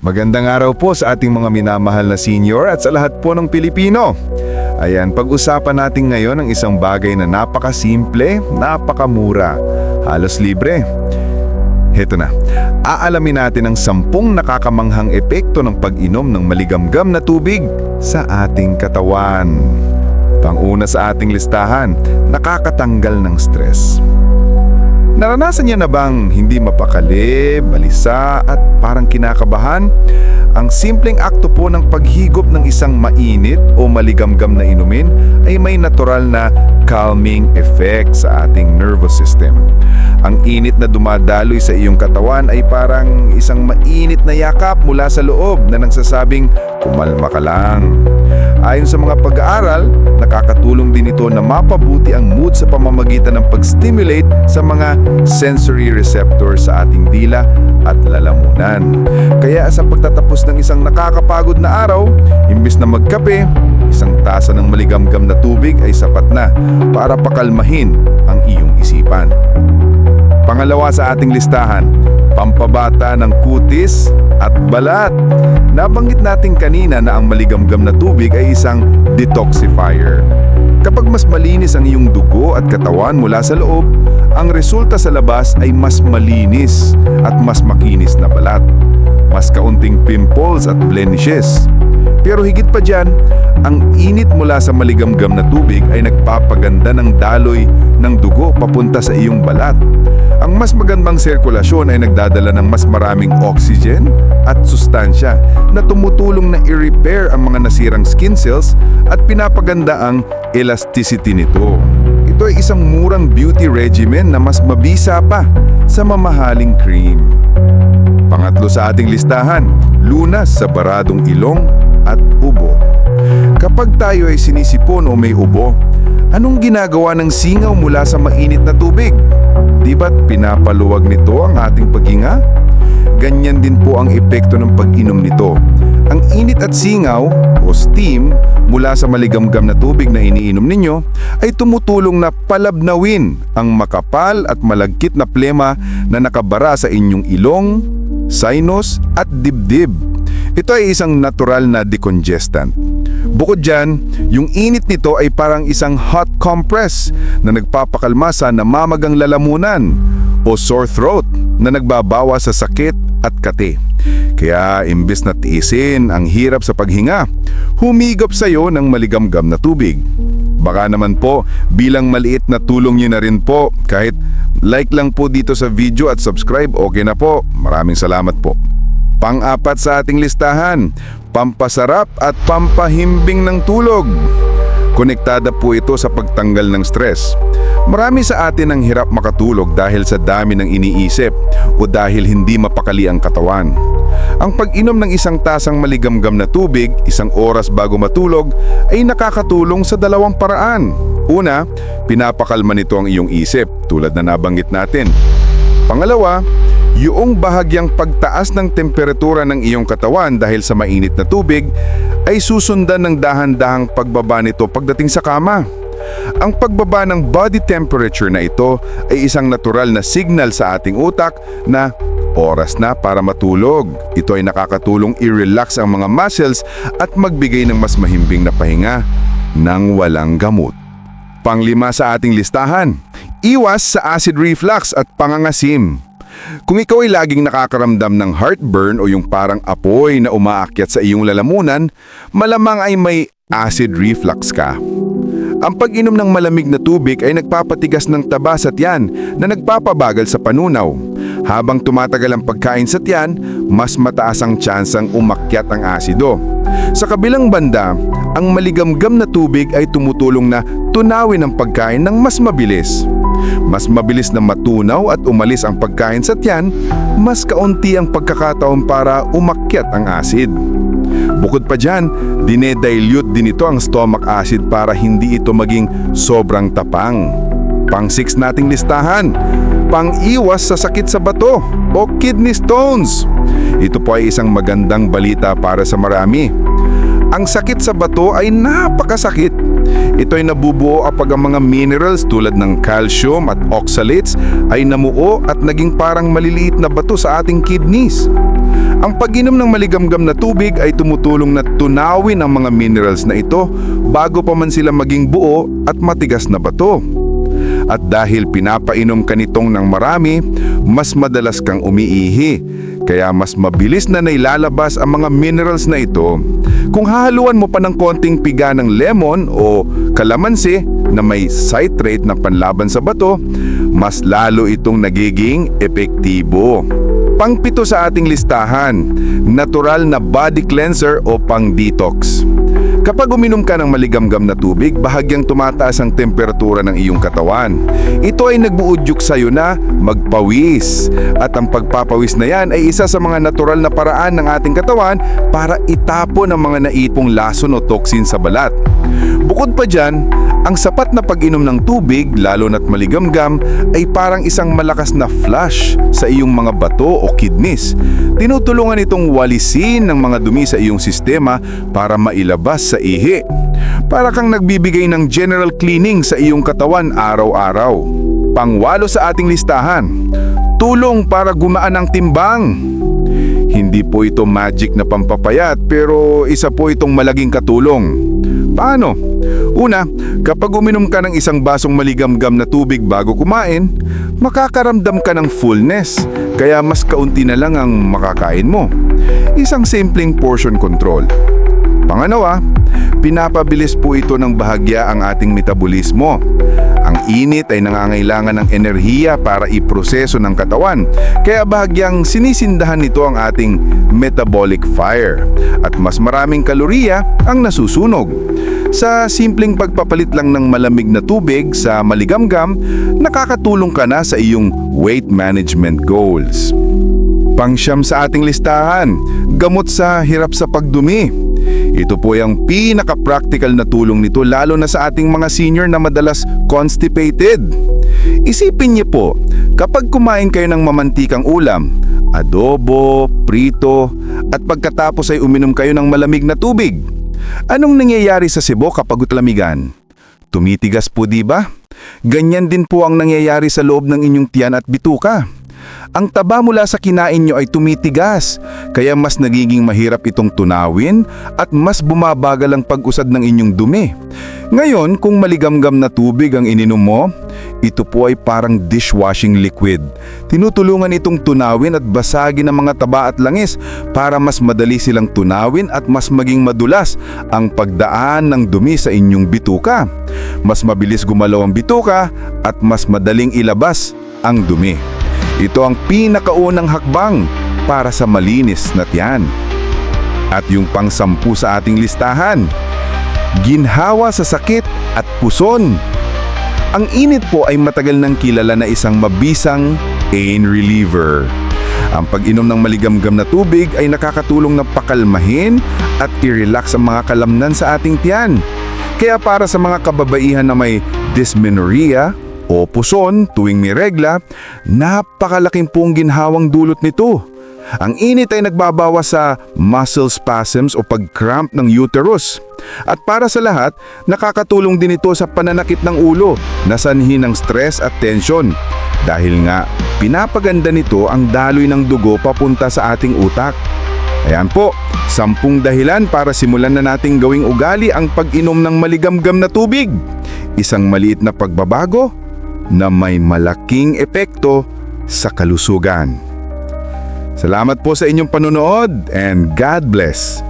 Magandang araw po sa ating mga minamahal na senior at sa lahat po ng Pilipino. Ayan, pag-usapan natin ngayon ang isang bagay na napakasimple, napakamura, halos libre. Heto na, aalamin natin ang sampung nakakamanghang epekto ng pag-inom ng maligamgam na tubig sa ating katawan. Panguna sa ating listahan, nakakatanggal ng stress. Naranasan niya na bang hindi mapakali, balisa at parang kinakabahan? Ang simpleng akto po ng paghigop ng isang mainit o maligamgam na inumin ay may natural na calming effect sa ating nervous system. Ang init na dumadaloy sa iyong katawan ay parang isang mainit na yakap mula sa loob na nagsasabing, kumalma ka lang. Ayon sa mga pag-aaral, nakakatulong din ito na mapabuti ang mood sa pamamagitan ng pag-stimulate sa mga sensory receptor sa ating dila at lalamunan. Kaya sa pagtatapos ng isang nakakapagod na araw, imbis na magkape, isang tasa ng maligamgam na tubig ay sapat na para pakalmahin ang iyong isipan. Pangalawa sa ating listahan, pampabata ng kutis at balat. Nabanggit natin kanina na ang maligamgam na tubig ay isang detoxifier. Kapag mas malinis ang iyong dugo at katawan mula sa loob, ang resulta sa labas ay mas malinis at mas makinis na balat. Mas kaunting pimples at blemishes. Pero higit pa dyan, ang init mula sa maligamgam na tubig ay nagpapaganda ng daloy ng dugo papunta sa iyong balat. Ang mas magandang sirkulasyon ay nagdadala ng mas maraming oxygen at sustansya na tumutulong na i-repair ang mga nasirang skin cells at pinapaganda ang elasticity nito. Ito ay isang murang beauty regimen na mas mabisa pa sa mamahaling cream. Pangatlo sa ating listahan, lunas sa baradong ilong at ubo. Kapag tayo ay sinisipon o may ubo, anong ginagawa ng singaw mula sa mainit na tubig? Di ba't pinapaluwag nito ang ating paghinga? Ganyan din po ang epekto ng pag-inom nito. Ang init at singaw o steam mula sa maligamgam na tubig na iniinom ninyo ay tumutulong na palabnawin ang makapal at malagkit na plema na nakabara sa inyong ilong, sinus at dibdib. Ito ay isang natural na decongestant. Bukod dyan, yung init nito ay parang isang hot compress na nagpapakalma sa namamagang lalamunan o sore throat na nagbabawa sa sakit at kate. Kaya imbes na tiisin ang hirap sa paghinga, humigop sa iyo ng maligamgam na tubig. Baka naman po, bilang maliit na tulong niyo na rin po, kahit like lang po dito sa video at subscribe, okay na po. Maraming salamat po. Pang-apat sa ating listahan, pampasarap at pampahimbing ng tulog. Konektada po ito sa pagtanggal ng stress. Marami sa atin ang hirap makatulog dahil sa dami ng iniisip o dahil hindi mapakali ang katawan. Ang pag-inom ng isang tasang maligamgam na tubig isang oras bago matulog ay nakakatulong sa dalawang paraan. Una, pinapakalma nito ang iyong isip tulad na nabanggit natin. Pangalawa, yung bahagyang pagtaas ng temperatura ng iyong katawan dahil sa mainit na tubig ay susundan ng dahan-dahang pagbaba nito pagdating sa kama. Ang pagbaba ng body temperature na ito ay isang natural na signal sa ating utak na oras na para matulog. Ito ay nakakatulong i-relax ang mga muscles at magbigay ng mas mahimbing na pahinga nang walang gamot. Panglima sa ating listahan, iwas sa acid reflux at pangangasim. Kung ikaw ay laging nakakaramdam ng heartburn o yung parang apoy na umaakyat sa iyong lalamunan, malamang ay may acid reflux ka. Ang pag-inom ng malamig na tubig ay nagpapatigas ng taba sa tiyan na nagpapabagal sa panunaw. Habang tumatagal ang pagkain sa tiyan, mas mataas ang tsansang umakyat ang asido. Sa kabilang banda, ang maligamgam na tubig ay tumutulong na tunawin ang pagkain ng mas mabilis. Mas mabilis na matunaw at umalis ang pagkain sa tiyan, mas kaunti ang pagkakataon para umakyat ang acid. Bukod pa dyan, dinedilute din ito ang stomach acid para hindi ito maging sobrang tapang. Pang 6 nating listahan, pang-iwas sa sakit sa bato o kidney stones. Ito po ay isang magandang balita para sa marami. Ang sakit sa bato ay napakasakit. Ito ay nabubuo kapag ang mga minerals tulad ng calcium at oxalates ay namuo at naging parang maliliit na bato sa ating kidneys. Ang pag-inom ng maligamgam na tubig ay tumutulong na tunawin ang mga minerals na ito bago pa man sila maging buo at matigas na bato. At dahil pinapainom ka nitong ng marami, mas madalas kang umiihi. Kaya mas mabilis na nailalabas ang mga minerals na ito. Kung hahaluan mo pa ng konting piga ng lemon o kalamansi na may citrate na panlaban sa bato, mas lalo itong nagiging epektibo. Pangpito sa ating listahan, natural na body cleanser o pang-detox. Kapag uminom ka ng maligamgam na tubig, bahagyang tumataas ang temperatura ng iyong katawan. Ito ay nagbuudyok sa iyo na magpawis. At ang pagpapawis na yan ay isa sa mga natural na paraan ng ating katawan para itapon ang mga naipong lason o toxin sa balat. Bukod pa dyan, ang sapat na pag-inom ng tubig, lalo na't maligamgam, ay parang isang malakas na flush sa iyong mga bato o kidneys. Tinutulungan itong walisin ng mga dumi sa iyong sistema para mailabas sa ihi. Para kang nagbibigay ng general cleaning sa iyong katawan araw-araw. Pangwalo sa ating listahan, tulong para gumaan ang timbang. Hindi po ito magic na pampapayat pero isa po itong malaging katulong. Paano? Una, kapag uminom ka ng isang basong maligamgam na tubig bago kumain, makakaramdam ka ng fullness, kaya mas kaunti na lang ang makakain mo. Isang simpleng portion control. Pangalawa, pinapabilis po ito ng bahagya ang ating metabolismo. Ang init ay nangangailangan ng enerhiya para iproseso ng katawan, kaya bahagyang sinisindahan nito ang ating metabolic fire at mas maraming kaloriya ang nasusunog. Sa simpleng pagpapalit lang ng malamig na tubig sa maligamgam, nakakatulong ka na sa iyong weight management goals. Pangsyam sa ating listahan, gamot sa hirap sa pagdumi. Ito po ang pinaka-practical na tulong nito lalo na sa ating mga senior na madalas constipated. Isipin niyo po, kapag kumain kayo ng mamantikang ulam, adobo, prito, at pagkatapos ay uminom kayo ng malamig na tubig, anong nangyayari sa sibo kapag utlamigan? Tumitigas po di ba? Ganyan din po ang nangyayari sa loob ng inyong tiyan at bituka. Ang taba mula sa kinain nyo ay tumitigas, kaya mas nagiging mahirap itong tunawin at mas bumabagal ang pag-usad ng inyong dumi. Ngayon, kung maligamgam na tubig ang ininom mo, ito po ay parang dishwashing liquid. Tinutulungan itong tunawin at basagin ang mga taba at langis para mas madali silang tunawin at mas maging madulas ang pagdaan ng dumi sa inyong bituka. Mas mabilis gumalaw ang bituka at mas madaling ilabas ang dumi. Ito ang pinakaunang hakbang para sa malinis na tiyan. At yung pangsampu sa ating listahan, ginhawa sa sakit at puson. Ang init po ay matagal nang kilala na isang mabisang pain reliever. Ang pag-inom ng maligamgam na tubig ay nakakatulong na pakalmahin at i-relax ang mga kalamnan sa ating tiyan. Kaya para sa mga kababaihan na may dysmenorrhea o puson tuwing may regla, napakalaking pong ginhawang dulot nito. Ang init ay nagbabawas sa muscle spasms o pag-cramp ng uterus. At para sa lahat, nakakatulong din ito sa pananakit ng ulo na sanhi ng stress at tension. Dahil nga, pinapaganda nito ang daloy ng dugo papunta sa ating utak. Ayan po, sampung dahilan para simulan na nating gawing ugali ang pag-inom ng maligamgam na tubig. Isang maliit na pagbabago na may malaking epekto sa kalusugan. Salamat po sa inyong panonood and God bless.